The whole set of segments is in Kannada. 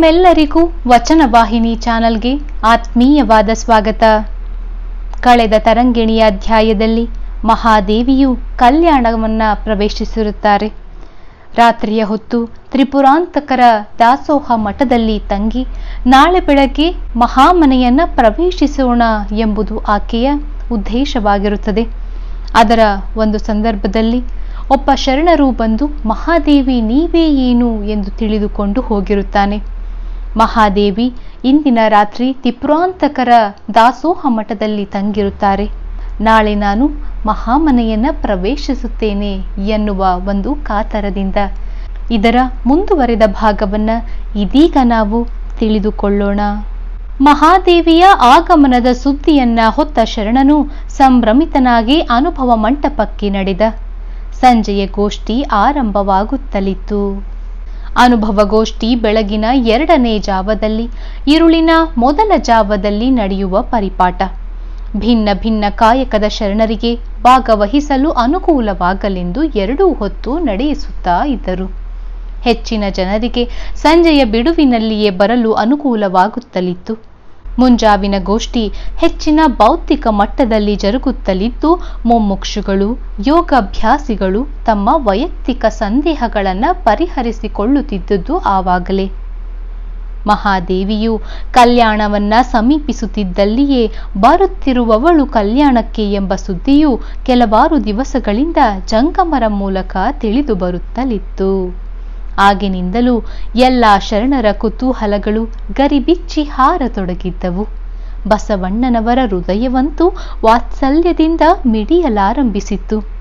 ತಮ್ಮೆಲ್ಲರಿಗೂ ವಚನವಾಹಿನಿ ಚಾನಲ್ಗೆ ಆತ್ಮೀಯವಾದ ಸ್ವಾಗತ. ಕಳೆದ ತರಂಗಿಣಿಯ ಅಧ್ಯಾಯದಲ್ಲಿ ಮಹಾದೇವಿಯು ಕಲ್ಯಾಣವನ್ನ ಪ್ರವೇಶಿಸಿರುತ್ತಾರೆ. ರಾತ್ರಿಯ ಹೊತ್ತು ತ್ರಿಪುರಾಂತಕರ ದಾಸೋಹ ಮಠದಲ್ಲಿ ತಂಗಿ, ನಾಳೆ ಬೆಳಗ್ಗೆ ಮಹಾಮನೆಯನ್ನ ಪ್ರವೇಶಿಸೋಣ ಎಂಬುದು ಆಕೆಯ ಉದ್ದೇಶವಾಗಿರುತ್ತದೆ. ಅದರ ಒಂದು ಸಂದರ್ಭದಲ್ಲಿ ಒಬ್ಬ ಶರಣರು ಬಂದು, ಮಹಾದೇವಿ, ನೀವೇ ಏನು? ಎಂದು ತಿಳಿದುಕೊಂಡು ಹೋಗಿರುತ್ತಾನೆ. ಮಹಾದೇವಿ ಇಂದಿನ ರಾತ್ರಿ ತಿಪ್ರಾಂತಕರ ದಾಸೋಹ ಮಠದಲ್ಲಿ ತಂಗಿರುತ್ತಾರೆ. ನಾಳೆ ನಾನು ಮಹಾಮನೆಯನ್ನ ಪ್ರವೇಶಿಸುತ್ತೇನೆ ಎನ್ನುವ ಒಂದು ಕಾತರದಿಂದ. ಇದರ ಮುಂದುವರೆದ ಭಾಗವನ್ನ ಇದೀಗ ನಾವು ತಿಳಿದುಕೊಳ್ಳೋಣ. ಮಹಾದೇವಿಯ ಆಗಮನದ ಸುದ್ದಿಯನ್ನ ಹೊತ್ತ ಶರಣನು ಸಂಭ್ರಮಿತನಾಗಿ ಅನುಭವ ಮಂಟಪಕ್ಕೆ ನಡೆದ. ಸಂಜೆಯ ಗೋಷ್ಠಿ ಆರಂಭವಾಗುತ್ತಲಿತ್ತು. ಅನುಭವ ಗೋಷ್ಠಿ ಬೆಳಗಿನ ಎರಡನೇ ಜಾವದಲ್ಲಿ ಇರುಳಿನ ಮೊದಲ ಜಾವದಲ್ಲಿ ನಡೆಯುವ ಪರಿಪಾಠ. ಭಿನ್ನ ಭಿನ್ನ ಕಾಯಕದ ಶರಣರಿಗೆ ಭಾಗವಹಿಸಲು ಅನುಕೂಲವಾಗಲೆಂದು ಎರಡೂ ಹೊತ್ತು ನಡೆಯಿಸುತ್ತಾ ಇದ್ದರು. ಹೆಚ್ಚಿನ ಜನರಿಗೆ ಸಂಜೆಯ ಬಿಡುವಿನಲ್ಲಿಯೇ ಬರಲು ಅನುಕೂಲವಾಗುತ್ತಲಿತ್ತು. ಮುಂಜಾವಿನ ಗೋಷ್ಠಿ ಹೆಚ್ಚಿನ ಬೌದ್ಧಿಕ ಮಟ್ಟದಲ್ಲಿ ಜರುಗುತ್ತಲಿದ್ದು, ಮುಮ್ಮುಕ್ಷುಗಳು, ಯೋಗಾಭ್ಯಾಸಿಗಳು ತಮ್ಮ ವೈಯಕ್ತಿಕ ಸಂದೇಹಗಳನ್ನು ಪರಿಹರಿಸಿಕೊಳ್ಳುತ್ತಿದ್ದುದು ಆವಾಗಲೇ. ಮಹಾದೇವಿಯು ಕಲ್ಯಾಣವನ್ನ ಸಮೀಪಿಸುತ್ತಿದ್ದಲ್ಲಿಯೇ ಬರುತ್ತಿರುವವಳು ಕಲ್ಯಾಣಕ್ಕೆ ಎಂಬ ಸುದ್ದಿಯು ಕೆಲವಾರು ದಿವಸಗಳಿಂದ ಜಂಗಮರ ಮೂಲಕ ತಿಳಿದು ಬರುತ್ತಲಿತ್ತು. ಆಗಿನಿಂದಲೂ ಎಲ್ಲ ಶರಣರ ಕುತೂಹಲಗಳು ಗರಿಬಿಚ್ಚಿ ಹಾರತೊಡಗಿದ್ದವು. ಬಸವಣ್ಣನವರ ಹೃದಯವಂತೂ ವಾತ್ಸಲ್ಯದಿಂದ ಮಿಡಿಯಲಾರಂಭಿಸಿತ್ತು.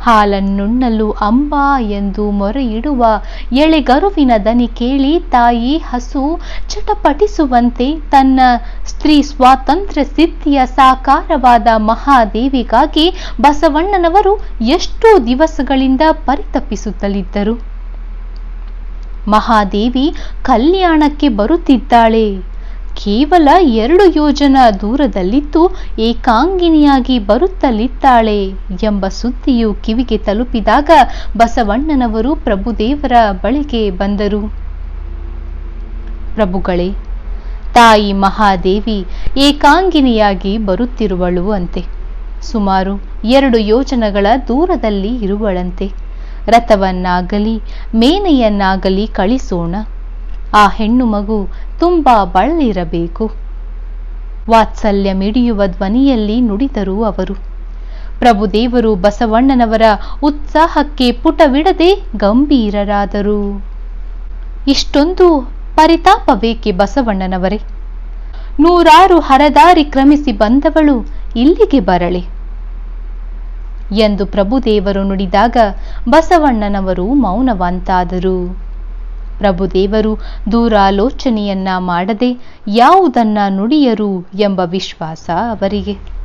ಹಾಲನ್ನುಣ್ಣಲು ಅಂಬಾ ಎಂದು ಮೊರೆಯಿಡುವ ಎಳೆಗರುವಿನ ದನಿ ಕೇಳಿ ತಾಯಿ ಹಸು ಚಟಪಟಿಸುವಂತೆ ತನ್ನ ಸ್ತ್ರೀ ಸ್ವಾತಂತ್ರ್ಯ ಸಿದ್ಧಿಯ ಸಾಕಾರವಾದ ಮಹಾದೇವಿಗಾಗಿ ಬಸವಣ್ಣನವರು ಎಷ್ಟೋ ದಿವಸಗಳಿಂದ ಪರಿತಪಿಸುತ್ತಲಿದ್ದರು. ಮಹಾದೇವಿ ಕಲ್ಯಾಣಕ್ಕೆ ಬರುತ್ತಿದ್ದಾಳೆ. ಕೇವಲ ಎರಡು ಯೋಜನ ದೂರದಲ್ಲಿದ್ದು ಏಕಾಂಗಿನಿಯಾಗಿ ಬರುತ್ತಲಿದ್ದಾಳೆ ಎಂಬ ಸುದ್ದಿಯು ಕಿವಿಗೆ ತಲುಪಿದಾಗ ಬಸವಣ್ಣನವರು ಪ್ರಭುದೇವರ ಬಳಿಗೆ ಬಂದರು. ಪ್ರಭುಗಳೇ, ತಾಯಿ ಮಹಾದೇವಿ ಏಕಾಂಗಿನಿಯಾಗಿ ಬರುತ್ತಿರುವಳು ಅಂತೆ ಸುಮಾರು ಎರಡು ಯೋಜನಗಳ ದೂರದಲ್ಲಿ ಇರುವಳಂತೆ. ರಥವನ್ನಾಗಲಿ, ಮೇನೆಯನ್ನಾಗಲಿ ಕಳಿಸೋಣ. ಆ ಹೆಣ್ಣು ಮಗು ತುಂಬ ಬಳಲಿರಬೇಕು ವಾತ್ಸಲ್ಯ ಮಿಡಿಯುವ ಧ್ವನಿಯಲ್ಲಿ ನುಡಿದರು ಅವರು. ಪ್ರಭುದೇವರು ಬಸವಣ್ಣನವರ ಉತ್ಸಾಹಕ್ಕೆ ಪುಟವಿಡದೆ ಗಂಭೀರರಾದರು. ಇಷ್ಟೊಂದು ಪರಿತಾಪ ಬೇಕೆ ಬಸವಣ್ಣನವರೇ? ನೂರಾರು ಹರದಾರಿ ಕ್ರಮಿಸಿ ಬಂದವಳು ಇಲ್ಲಿಗೆ ಬರಳೆ. ಎಂದು ಪ್ರಭುದೇವರು ನುಡಿದಾಗ ಬಸವಣ್ಣನವರು ಮೌನವಂತಾದರು. ಪ್ರಭುದೇವರು ದೂರಾಲೋಚನೆಯನ್ನ ಮಾಡದೆ ಯಾವುದನ್ನ ನುಡಿಯರು ಎಂಬ ವಿಶ್ವಾಸ ಅವರಿಗೆ.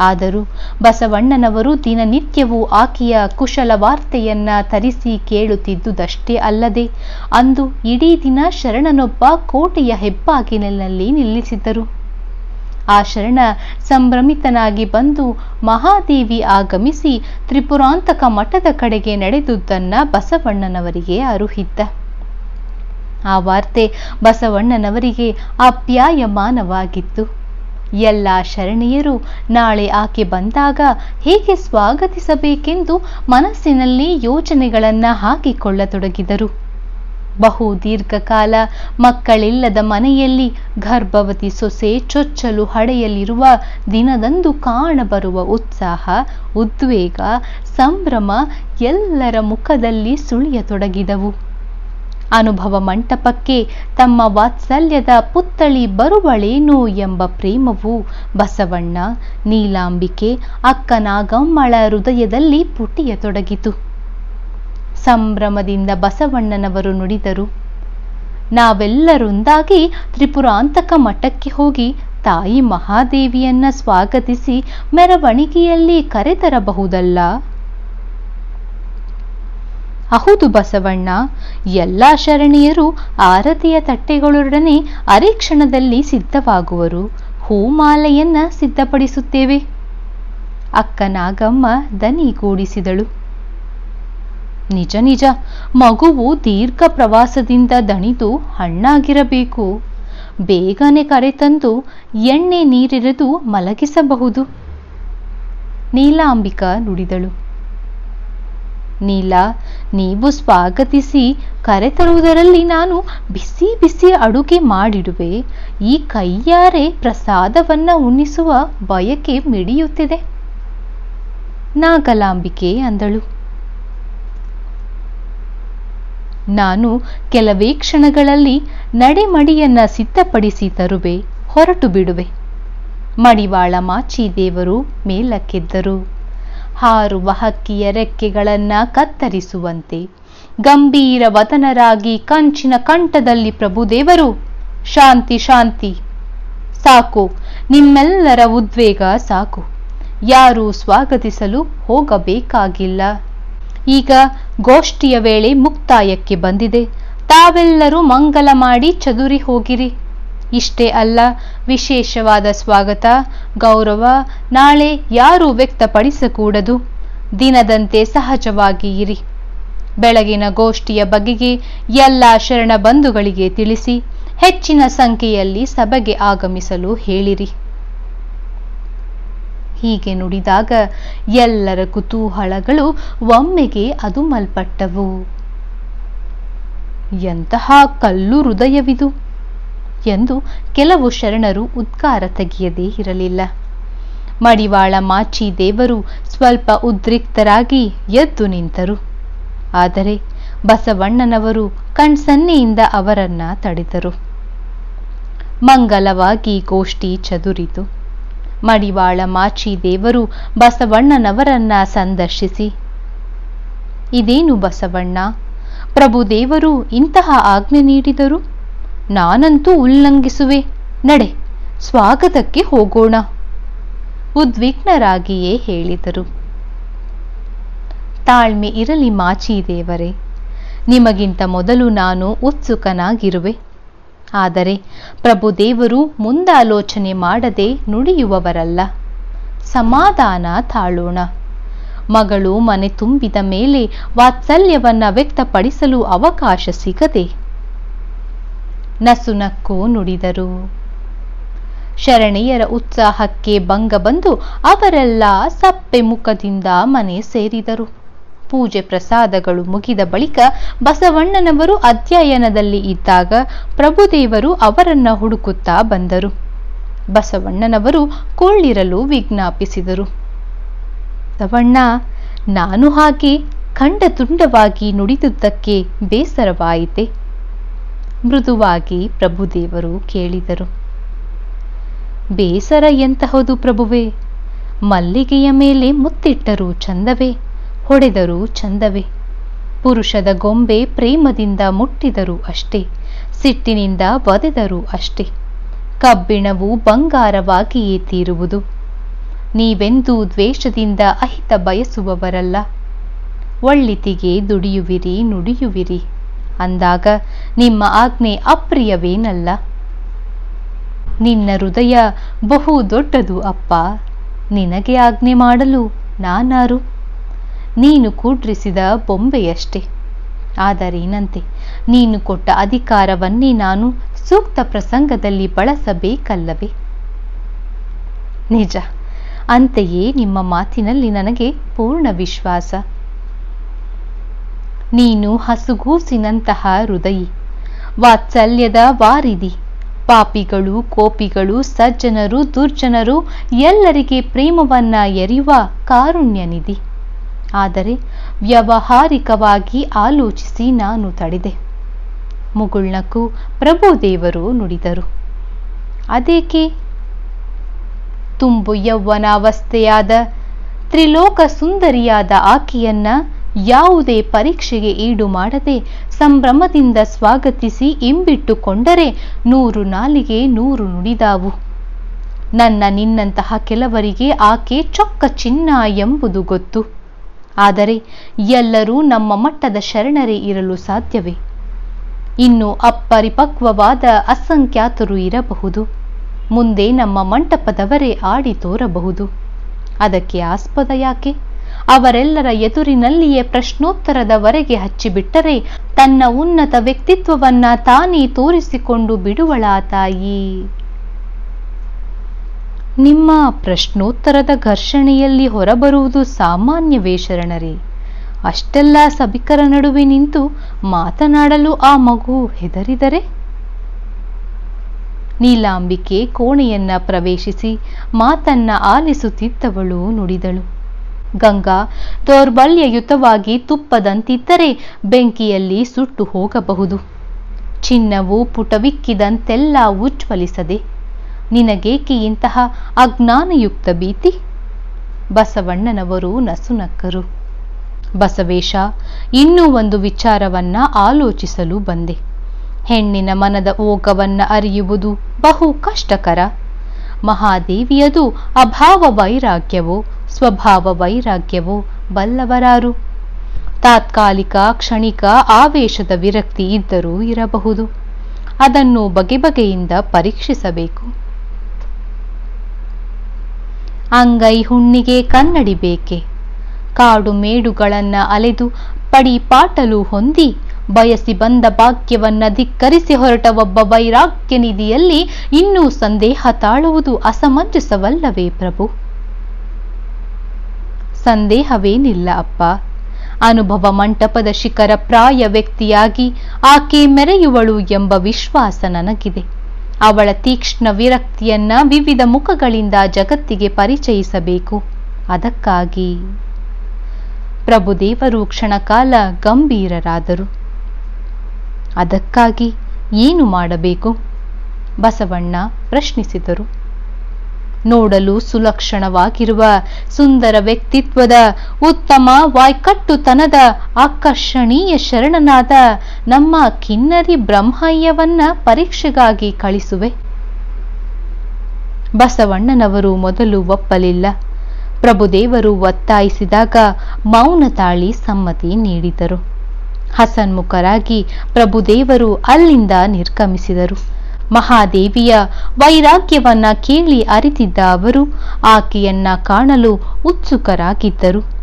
ಆದರೂ ಬಸವಣ್ಣನವರು ದಿನನಿತ್ಯವೂ ಆಕೆಯ ಕುಶಲ ವಾರ್ತೆಯನ್ನ ತರಿಸಿ ಕೇಳುತ್ತಿದ್ದುದಷ್ಟೇ ಅಲ್ಲದೆ ಅಂದು ಇಡೀ ದಿನ ಶರಣನೊಬ್ಬ ಕೋಟೆಯ ಹೆಬ್ಬಾಗಿಲಿನಲ್ಲಿ ನಿಲ್ಲಿಸಿದ್ದರು. ಆ ಶರಣ ಸಂಭ್ರಮಿತನಾಗಿ ಬಂದು ಮಹಾದೇವಿ ಆಗಮಿಸಿ ತ್ರಿಪುರಾಂತಕ ಮಠದ ಕಡೆಗೆ ನಡೆದುದನ್ನ ಬಸವಣ್ಣನವರಿಗೆ ಅರುಹಿದ್ದ. ಆ ವಾರ್ತೆ ಬಸವಣ್ಣನವರಿಗೆ ಅಪ್ಯಾಯಮಾನವಾಗಿತ್ತು. ಎಲ್ಲ ಶರಣೆಯರು ನಾಳೆ ಆಕೆ ಬಂದಾಗ ಹೇಗೆ ಸ್ವಾಗತಿಸಬೇಕೆಂದು ಮನಸ್ಸಿನಲ್ಲಿ ಯೋಚನೆಗಳನ್ನ ಹಾಕಿಕೊಳ್ಳತೊಡಗಿದರು. ಬಹು ದೀರ್ಘಕಾಲ ಮಕ್ಕಳಿಲ್ಲದ ಮನೆಯಲ್ಲಿ ಗರ್ಭವತಿ ಸೊಸೆ ಚೊಚ್ಚಲು ಹಡೆಯಲಿರುವ ದಿನದಂದು ಕಾಣಬರುವ ಉತ್ಸಾಹ, ಉದ್ವೇಗ, ಸಂಭ್ರಮ ಎಲ್ಲರ ಮುಖದಲ್ಲಿ ಸುಳಿಯತೊಡಗಿದವು. ಅನುಭವ ಮಂಟಪಕ್ಕೆ ತಮ್ಮ ವಾತ್ಸಲ್ಯದ ಪುತ್ಥಳಿ ಬರುವಳೇನು ಎಂಬ ಪ್ರೇಮವು ಬಸವಣ್ಣ, ನೀಲಾಂಬಿಕೆ, ಅಕ್ಕನಾಗಮ್ಮಳ ಹೃದಯದಲ್ಲಿ ಪುಟಿಯತೊಡಗಿತು. ಸಂಭ್ರಮದಿಂದ ಬಸವಣ್ಣನವರು ನುಡಿದರು. ನಾವೆಲ್ಲರೊಂದಾಗಿ ತ್ರಿಪುರಾಂತಕ ಮಠಕ್ಕೆ ಹೋಗಿ ತಾಯಿ ಮಹಾದೇವಿಯನ್ನ ಸ್ವಾಗತಿಸಿ ಮೆರವಣಿಗೆಯಲ್ಲಿ ಕರೆತರಬಹುದಲ್ಲ? ಹೌದು ಬಸವಣ್ಣ, ಎಲ್ಲ ಶರಣೀಯರು ಆರತಿಯ ತಟ್ಟೆಗಳೊಡನೆ ಅರೆಕ್ಷಣದಲ್ಲಿ ಸಿದ್ಧವಾಗುವರು. ಹೂಮಾಲೆಯನ್ನ ಸಿದ್ಧಪಡಿಸುತ್ತೇವೆ. ಅಕ್ಕ ನಾಗಮ್ಮ ದನಿಗೂಡಿಸಿದಳು ನಿಜ ನಿಜ. ಮಗುವು ದೀರ್ಘ ಪ್ರವಾಸದಿಂದ ದಣಿದು ಹಣ್ಣಾಗಿರಬೇಕು. ಬೇಗನೆ ಕರೆತಂದು ಎಣ್ಣೆ ನೀರೆರೆದು ಮಲಗಿಸಬಹುದು. ನೀಲಾಂಬಿಕಾ ನುಡಿದಳು. ನೀಲ, ನೀವು ಸ್ವಾಗತಿಸಿ ಕರೆತರುವುದರಲ್ಲಿ ನಾನು ಬಿಸಿ ಬಿಸಿ ಅಡುಗೆ ಮಾಡಿಡುವೆ. ಈ ಕೈಯಾರೆ ಪ್ರಸಾದವನ್ನ ಉಣ್ಣಿಸುವ ಬಯಕೆ ಮಿಡಿಯುತ್ತಿದೆ. ನಾಗಲಾಂಬಿಕೆ ಅಂದಳು. ನಾನು ಕೆಲವೇ ಕ್ಷಣಗಳಲ್ಲಿ ನಡೆಮಡಿಯನ್ನ ಸಿದ್ಧಪಡಿಸಿ ತರುವೆ, ಹೊರಟು ಬಿಡುವೆ. ಮಡಿವಾಳ ಮಾಚಿ ದೇವರು ಮೇಲಕ್ಕೆದ್ದರು. ಹಾರುವ ಹಕ್ಕಿಯ ರೆಕ್ಕೆಗಳನ್ನ ಕತ್ತರಿಸುವಂತೆ, ಗಂಭೀರ ವತನರಾಗಿ ಕಂಚಿನ ಕಂಠದಲ್ಲಿ ಪ್ರಭುದೇವರು ಶಾಂತಿ ಶಾಂತಿ, ಸಾಕು, ನಿಮ್ಮೆಲ್ಲರ ಉದ್ವೇಗ ಸಾಕು. ಯಾರೂ ಸ್ವಾಗತಿಸಲು ಹೋಗಬೇಕಾಗಿಲ್ಲ. ಈಗ ಗೋಷ್ಠಿಯ ವೇಳೆ ಮುಕ್ತಾಯಕ್ಕೆ ಬಂದಿದೆ. ತಾವೆಲ್ಲರೂ ಮಂಗಲ ಮಾಡಿ ಚದುರಿ ಹೋಗಿರಿ. ಇಷ್ಟೇ ಅಲ್ಲ, ವಿಶೇಷವಾದ ಸ್ವಾಗತ, ಗೌರವ, ನಾಳೆ ಯಾರೂ ವ್ಯಕ್ತಪಡಿಸಕೂಡದು. ದಿನದಂತೆ ಸಹಜವಾಗಿ ಇರಿ. ಬೆಳಗಿನ ಗೋಷ್ಠಿಯ ಬಗೆಗೆ ಎಲ್ಲ ಶರಣ ಬಂಧುಗಳಿಗೆ ತಿಳಿಸಿ, ಹೆಚ್ಚಿನ ಸಂಖ್ಯೆಯಲ್ಲಿ ಸಭೆಗೆ ಆಗಮಿಸಲು ಹೇಳಿರಿ. ಹೀಗೆ ನುಡಿದಾಗ ಎಲ್ಲರ ಕುತೂಹಲಗಳು ಒಮ್ಮೆಗೆ ಅದು ಮಲ್ಪಟ್ಟವು ಎಂತಹ ಕಲ್ಲು ಹೃದಯವಿದು ಎಂದು ಕೆಲವು ಶರಣರು ಉದ್ಗಾರ ತೆಗೆಯದೇ ಇರಲಿಲ್ಲ. ಮಡಿವಾಳ ಮಾಚಿ ದೇವರು ಸ್ವಲ್ಪ ಉದ್ರಿಕ್ತರಾಗಿ ಎದ್ದು ನಿಂತರು. ಆದರೆ ಬಸವಣ್ಣನವರು ಕಣ್ಸನ್ನೆಯಿಂದ ಅವರನ್ನ ತಡೆದರು. ಮಂಗಲವಾಗಿ ಗೋಷ್ಠಿ ಚದುರಿತು. ಮಡಿವಾಳ ಮಾಚಿ ದೇವರು ಬಸವಣ್ಣನವರನ್ನ ಸಂದರ್ಶಿಸಿ. ಇದೇನು ಬಸವಣ್ಣ? ಪ್ರಭುದೇವರು ಇಂತಹ ಆಜ್ಞೆ ನೀಡಿದರು? ನಾನಂತೂ ಉಲ್ಲಂಘಿಸುವೆ. ನಡೆ, ಸ್ವಾಗತಕ್ಕೆ ಹೋಗೋಣ. ಉದ್ವಿಗ್ನರಾಗಿಯೇ ಹೇಳಿದರು. ತಾಳ್ಮೆ ಇರಲಿ ಮಾಚಿ ದೇವರೇ, ನಿಮಗಿಂತ ಮೊದಲು ನಾನು ಉತ್ಸುಕನಾಗಿರುವೆ. ಆದರೆ ಪ್ರಭುದೇವರು ಮುಂದಾಲೋಚನೆ ಮಾಡದೆ ನುಡಿಯುವವರಲ್ಲ. ಸಮಾಧಾನ ತಾಳೋಣ. ಮಗಳು ಮನೆ ತುಂಬಿದ ಮೇಲೆ ವಾತ್ಸಲ್ಯವನ್ನ ವ್ಯಕ್ತಪಡಿಸಲು ಅವಕಾಶ ಸಿಗದೆ ನಸುನಕ್ಕು ನುಡಿದರು. ಶರಣೆಯರ ಉತ್ಸಾಹಕ್ಕೆ ಭಂಗ ಬಂದು ಅವರೆಲ್ಲ ಸಪ್ಪೆ ಮುಖದಿಂದ ಮನೆ ಸೇರಿದರು. ಪೂಜೆ ಪ್ರಸಾದಗಳು ಮುಗಿದ ಬಳಿಕ ಬಸವಣ್ಣನವರು ಅಧ್ಯಯನದಲ್ಲಿ ಇದ್ದಾಗ ಪ್ರಭುದೇವರು ಅವರನ್ನ ಹುಡುಕುತ್ತಾ ಬಂದರು. ಬಸವಣ್ಣನವರು ಕೊಳ್ಳಿರಲು ವಿಜ್ಞಾಪಿಸಿದರು. ಬಸವಣ್ಣ, ನಾನು ಹಾಗೆ ಖಂಡ ತುಂಡವಾಗಿ ನುಡಿದುದಕ್ಕೆ ಬೇಸರವಾಯಿತೆ, ಮೃದುವಾಗಿ ಪ್ರಭುದೇವರು ಕೇಳಿದರು. ಬೇಸರ ಎಂತಹದು ಪ್ರಭುವೆ, ಮಲ್ಲಿಗೆಯ ಮೇಲೆ ಮುತ್ತಿಟ್ಟರೂ ಚಂದವೇ ಹೊಡೆದರೂ ಚಂದವೇ. ಪುರುಷದ ಗೊಂಬೆ ಪ್ರೇಮದಿಂದ ಮುಟ್ಟಿದರು ಅಷ್ಟೇ, ಸಿಟ್ಟಿನಿಂದ ಬದೆದರೂ ಅಷ್ಟೇ. ಕಬ್ಬಿಣವು ಬಂಗಾರವಾಗಿಯೇ ತೀರುವುದು. ನೀವೆಂದೂ ದ್ವೇಷದಿಂದ ಅಹಿತ ಬಯಸುವವರಲ್ಲ. ಒಳ್ಳಿತಿಗೆ ದುಡಿಯುವಿರಿ, ನುಡಿಯುವಿರಿ. ಅಂದಾಗ ನಿಮ್ಮ ಆಜ್ಞೆ ಅಪ್ರಿಯವೇನಲ್ಲ. ನಿನ್ನ ಹೃದಯ ಬಹು ದೊಡ್ಡದು ಅಪ್ಪ. ನಿನಗೆ ಆಜ್ಞೆ ಮಾಡಲು ನಾನಾರು? ನೀನು ಕೂಡ್ರಿಸಿದ ಬೊಂಬೆಯಷ್ಟೆ. ಆದರೇನಂತೆ ನೀನು ಕೊಟ್ಟ ಅಧಿಕಾರವನ್ನೇ ನಾನು ಸೂಕ್ತ ಪ್ರಸಂಗದಲ್ಲಿ ಬಳಸಬೇಕಲ್ಲವೇ? ನಿಜ. ಅಂತೆಯೇ ನಿಮ್ಮ ಮಾತಿನಲ್ಲಿ ನನಗೆ ಪೂರ್ಣ ವಿಶ್ವಾಸ. ನೀನು ಹಸುಗೂಸಿನಂತಹ ಹೃದಯಿ, ವಾತ್ಸಲ್ಯದ ವಾರಿದಿ, ಪಾಪಿಗಳು, ಕೋಪಿಗಳು, ಸಜ್ಜನರು, ದುರ್ಜನರು ಎಲ್ಲರಿಗೆ ಪ್ರೇಮವನ್ನ ಎರೆಯುವ ಕಾರುಣ್ಯ ನಿಧಿ ಆದರೆ ವ್ಯವಹಾರಿಕವಾಗಿ ಆಲೋಚಿಸಿ ನಾನು ತಡೆದೆ. ಮುಗುಳ್ನಕ್ಕೂ ಪ್ರಭುದೇವರು ನುಡಿದರು. ಅದೇಕೆ? ತುಂಬು ಯೌವನಾವಸ್ಥೆಯಾದ, ತ್ರಿಲೋಕ ಸುಂದರಿಯಾದ ಆಕೆಯನ್ನ ಯಾವುದೇ ಪರೀಕ್ಷೆಗೆ ಈಡು ಮಾಡದೆ ಸಂಭ್ರಮದಿಂದ ಸ್ವಾಗತಿಸಿ ಇಂಬಿಟ್ಟುಕೊಂಡರೆ ನೂರು ನಾಲಿಗೆ ನೂರು ನುಡಿದಾವು. ನನ್ನ ನಿನ್ನಂತಹ ಕೆಲವರಿಗೆ ಆಕೆ ಚೊಕ್ಕ ಚಿನ್ನ ಎಂಬುದು ಗೊತ್ತು. ಆದರೆ ಎಲ್ಲರೂ ನಮ್ಮ ಮಟ್ಟದ ಶರಣರೇ ಇರಲು ಸಾಧ್ಯವೇ? ಇನ್ನು ಅಪರಿಪಕ್ವವಾದ ಅಸಂಖ್ಯಾತರು ಇರಬಹುದು. ಮುಂದೆ ನಮ್ಮ ಮಂಟಪದವರೇ ಆಡಿ ತೋರಬಹುದು. ಅದಕ್ಕೆ ಆಸ್ಪದ ಯಾಕೆ? ಅವರೆಲ್ಲರ ಎದುರಿನಲ್ಲಿಯೇ ಪ್ರಶ್ನೋತ್ತರದವರೆಗೆ ಹಚ್ಚಿಬಿಟ್ಟರೆ ತನ್ನ ಉನ್ನತ ವ್ಯಕ್ತಿತ್ವವನ್ನ ತಾನೇ ತೋರಿಸಿಕೊಂಡು ಬಿಡುವಳ ತಾಯಿ? ನಿಮ್ಮ ಪ್ರಶ್ನೋತ್ತರದ ಘರ್ಷಣೆಯಲ್ಲಿ ಹೊರಬರುವುದು ಸಾಮಾನ್ಯವೇ ಶರಣರೇ ಅಷ್ಟೆಲ್ಲ ಸಭಿಕರ ನಡುವೆ ನಿಂತು ಮಾತನಾಡಲು ಆ ಮಗು ಹೆದರಿದರೆ? ನೀಲಾಂಬಿಕೆ ಕೋಣೆಯನ್ನ ಪ್ರವೇಶಿಸಿ ಮಾತನ್ನ ಆಲಿಸುತ್ತಿದ್ದವಳು ನುಡಿದಳು. ಗಂಗಾ, ದೌರ್ಬಲ್ಯಯುತವಾಗಿ ತುಪ್ಪದಂತಿದ್ದರೆ ಬೆಂಕಿಯಲ್ಲಿ ಸುಟ್ಟು ಹೋಗಬಹುದು. ಚಿನ್ನವು ಪುಟವಿಕ್ಕಿದಂತೆಲ್ಲ ಉಜ್ವಲಿಸದೆ ನಿನಗೇಕೆ ಇಂತಹ ಅಜ್ಞಾನಯುಕ್ತ ಭೀತಿ? ಬಸವಣ್ಣನವರು ನಸುನಕ್ಕರು. ಬಸವೇಶ, ಇನ್ನೂ ಒಂದು ವಿಚಾರವನ್ನ ಆಲೋಚಿಸಲು ಬಂದೆ. ಹೆಣ್ಣಿನ ಮನದ ಓಗವನ್ನ ಅರಿಯುವುದು ಬಹು ಕಷ್ಟಕರ. ಮಹಾದೇವಿಯದು ಅಭಾವ ವೈರಾಗ್ಯವೋ, ಸ್ವಭಾವ ವೈರಾಗ್ಯವೋ ಬಲ್ಲವರಾರು. ತಾತ್ಕಾಲಿಕ ಕ್ಷಣಿಕ ಆವೇಶದ ವಿರಕ್ತಿ ಇದ್ದರೂ ಇರಬಹುದು. ಅದನ್ನು ಬಗೆ ಬಗೆಯಿಂದ ಪರೀಕ್ಷಿಸಬೇಕು. ಅಂಗೈ ಹುಣ್ಣಿಗೆ ಕನ್ನಡಿ ಬೇಕೆ? ಕಾಡು ಮೇಡುಗಳನ್ನ ಅಲೆದು ಪಡಿ ಪಾಟಲು ಹೊಂದಿ ಬಯಸಿ ಬಂದ ಭಾಗ್ಯವನ್ನ ಧಿಕ್ಕರಿಸಿ ಹೊರಟ ಒಬ್ಬ ವೈರಾಗ್ಯ ನಿಧಿಯಲ್ಲಿ ಇನ್ನೂ ಸಂದೇಹ ತಾಳುವುದು ಅಸಮಂಜಸವಲ್ಲವೇ ಪ್ರಭು? ಸಂದೇಹವೇನಿಲ್ಲ ಅಪ್ಪ. ಅನುಭವ ಮಂಟಪದ ಶಿಖರ ಪ್ರಾಯ ವ್ಯಕ್ತಿಯಾಗಿ ಆಕೆ ಮೆರೆಯುವಳು ಎಂಬ ವಿಶ್ವಾಸ ನನಗಿದೆ. ಅವಳ ತೀಕ್ಷ್ಣ ವಿರಕ್ತಿಯನ್ನ ವಿವಿಧ ಮುಖಗಳಿಂದ ಜಗತ್ತಿಗೆ ಪರಿಚಯಿಸಬೇಕು. ಅದಕ್ಕಾಗಿ ಪ್ರಭುದೇವರು ಕ್ಷಣಕಾಲ ಗಂಭೀರರಾದರು. ಅದಕ್ಕಾಗಿ ಏನು ಮಾಡಬೇಕು? ಬಸವಣ್ಣ ಪ್ರಶ್ನಿಸಿದರು. ನೋಡಲು ಸುಲಕ್ಷಣವಾಗಿರುವ ಸುಂದರ ವ್ಯಕ್ತಿತ್ವದ ಉತ್ತಮ ವಾಯ್ಕಟ್ಟುತನದ ಆಕರ್ಷಣೀಯ ಶರಣನಾದ ನಮ್ಮ ಕಿನ್ನರಿ ಬ್ರಹ್ಮಯ್ಯವನ್ನ ಪರೀಕ್ಷೆಗಾಗಿ ಕಳಿಸುವೆ. ಬಸವಣ್ಣನವರು ಮೊದಲು ಒಪ್ಪಲಿಲ್ಲ. ಪ್ರಭುದೇವರು ಒತ್ತಾಯಿಸಿದಾಗ ಮೌನ ತಾಳಿ ಸಮ್ಮತಿ ನೀಡಿದರು. ಹಸನ್ಮುಖರಾಗಿ ಪ್ರಭುದೇವರು ಅಲ್ಲಿಂದ ನಿರ್ಗಮಿಸಿದರು. ಮಹಾದೇವಿಯ ವೈರಾಗ್ಯವನ್ನ ಕೇಳಿ ಅರಿತಿದ್ದ ಅವರು, ಆಕೆಯನ್ನ ಕಾಣಲು ಉತ್ಸುಕರಾಗಿದ್ದರು.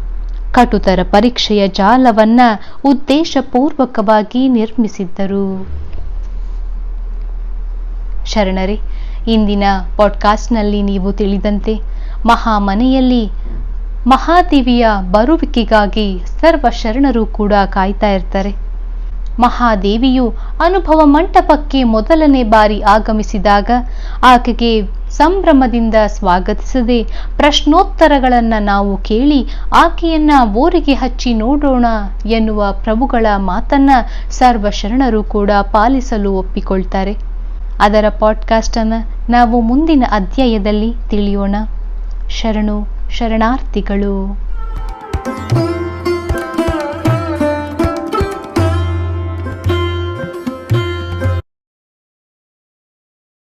ಕಟುತರ ಪರೀಕ್ಷೆಯ ಜಾಲವನ್ನ ಉದ್ದೇಶಪೂರ್ವಕವಾಗಿ ನಿರ್ಮಿಸಿದ್ದರು. ಶರಣರೇ, ಇಂದಿನ ಪಾಡ್ಕಾಸ್ಟ್ನಲ್ಲಿ ನೀವು ತಿಳಿದಂತೆ ಮಹಾಮನೆಯಲ್ಲಿ ಮಹಾದೇವಿಯ ಬರುವಿಕೆಗಾಗಿ ಸರ್ವ ಶರಣರು ಕೂಡ ಕಾಯ್ತಾ ಇರ್ತಾರೆ. ಮಹಾದೇವಿಯು ಅನುಭವ ಮಂಟಪಕ್ಕೆ ಮೊದಲನೇ ಬಾರಿ ಆಗಮಿಸಿದಾಗ ಆಕೆಗೆ ಸಂಭ್ರಮದಿಂದ ಸ್ವಾಗತಿಸದೆ ಪ್ರಶ್ನೋತ್ತರಗಳನ್ನ ನಾವು ಕೇಳಿ ಆಕೆಯನ್ನ ಓರಿಗೆ ಹಚ್ಚಿ ನೋಡೋಣ ಎನ್ನುವ ಪ್ರಭುಗಳ ಮಾತನ್ನ ಸರ್ವ ಶರಣರು ಕೂಡ ಪಾಲಿಸಲು ಒಪ್ಪಿಕೊಳ್ತಾರೆ. ಅದರ ಪಾಡ್ಕಾಸ್ಟ್ ಅನ್ನ ನಾವು ಮುಂದಿನ ಅಧ್ಯಾಯದಲ್ಲಿ ತಿಳಿಯೋಣ. ಶರಣು ಶರಣಾರ್ಥಿಗಳು.